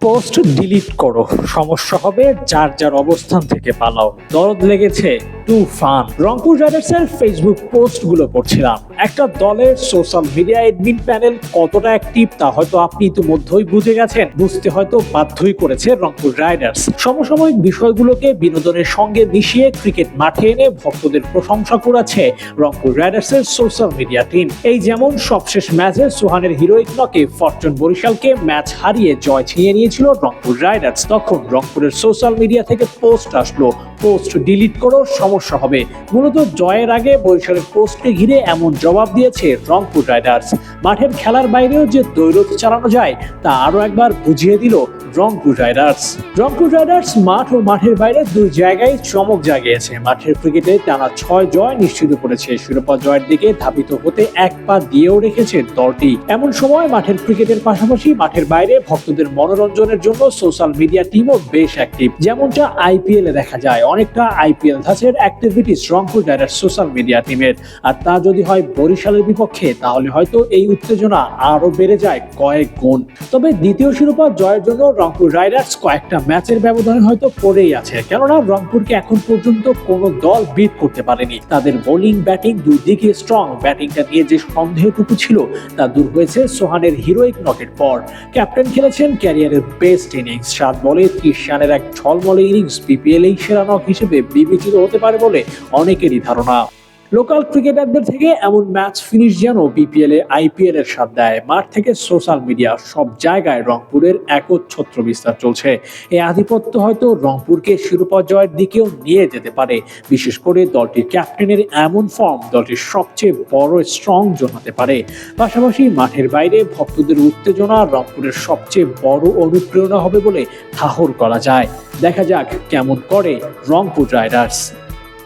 Post delete করো। সমস্যা হবে যার যার অবস্থান থেকে পালাও। দরদ লেগেছে। টু ফান রংপুর রাইডার্সের ফেসবুক পোস্টগুলো পড়ছিলাম। একটা দলের সোশ্যাল মিডিয়া এডমিন প্যানেল কতটা অ্যাক্টিভ তা হয়তো আপনি ইতিমধ্যেই বুঝে গেছেন, বুঝতে হয়তো বাধ্যই করেছে রংপুর রাইডার্স। সমসাময়িক বিষয়গুলোকে বিনোদনের সঙ্গে মিশিয়ে ক্রিকেট মাঠে এনে ভক্তদের প্রশংসা করেছে রংপুর রাইডার্সের সোশ্যাল মিডিয়া টিম এই যেমন সবশেষ ম্যাচে সোহানের হিরোইক নকে ফরচুন বরিশালকে ম্যাচ হারিয়ে জয় ছিনিয়ে নিয়েছিল রংপুর রাইডার্স। তখন রংপুরের সোশ্যাল মিডিয়া থেকে পোস্ট আসলো পোস্ট ডিলিট করো সমস্যা হবে। মূলত জয়ের আগে বরিশালের পোস্টকে ঘিরে এমন জবাব দিয়েছে রংপুর রাইডার্স। মাঠের খেলার বাইরেও যে দৈরথ চালানো যায়, তা আরও একবার বুঝিয়ে দিল রংপুর রাইডার্স রংপুর রাইডার্স মাঠ ও মাঠের বাইরে দুই জায়গায় চমক জাগিয়েছে। মাঠের ক্রিকেটে টানা ছয় জয় নিশ্চিত করেছে। শিরোপা জয়ের দিকে ধাবিত হতে এক পা দিয়েও রেখেছে দলটি। এমন সময় মাঠের ক্রিকেটের পাশাপাশি মাঠের বাইরে ভক্তদের মনোরঞ্জনের জন্য সোশ্যাল মিডিয়া টিমও বেশ অ্যাক্টিভ যেমনটা আইপিএল এ দেখা যায়। অনেকটা আইপিএল ধাঁচের activities Rangpur riders social media টিমের। আর তা যদি হয় বরিশালের বিপক্ষে, তাহলে হয়তো এই উত্তেজনা আরও বেড়ে যায় কয়েক গুণ। তবে দ্বিতীয় শিরোপা জয়ের জন্য রংপুর রাইডার্স কয়েকটা ম্যাচের ব্যবধানে হয়তো পড়েই আছে, কেননা রংপুরকে এখন পর্যন্ত কোনো দল বিট করতে পারেনি। তাদের বোলিং ব্যাটিং দুই দিকে স্ট্রং ব্যাটিংটা নিয়ে যে সন্দেহটুকু ছিল, তা দূর হয়েছে সোহানের হিরোইক নকের পর। ক্যাপ্টেন খেলেছেন ক্যারিয়ারের বেস্ট ইনিংস সাত বলে ত্রিশ রানের এক ঝলমলে ইনিংস বিপিএল এই সেরা নক হিসেবে বিবেচিত হতে পারে বলে অনেকেরই ধারণা। লোকাল ক্রিকেটারদের থেকে এমন ম্যাচ ফিনিশ যেন বিপিএল আইপিএল এর স্বাদ দেয়। মাঠ থেকে সোশ্যাল মিডিয়া সব জায়গায় রংপুরের একচ্ছত্র বিস্তার চলছে। এই আধিপত্য হয়তো রংপুরকে শিরোপা জয়ের দিকেও নিয়ে যেতে পারে। বিশেষ করে দলটির ক্যাপ্টেনের এমন ফর্ম দলটির সবচেয়ে বড় স্ট্রং জোন হতে পারে। পাশাপাশি মাঠের বাইরে ভক্তদের উত্তেজনা রংপুরের সবচেয়ে বড় অনুপ্রেরণা হবে বলে ঠাহর করা যায়। দেখা যাক কেমন করে Rangpur riders.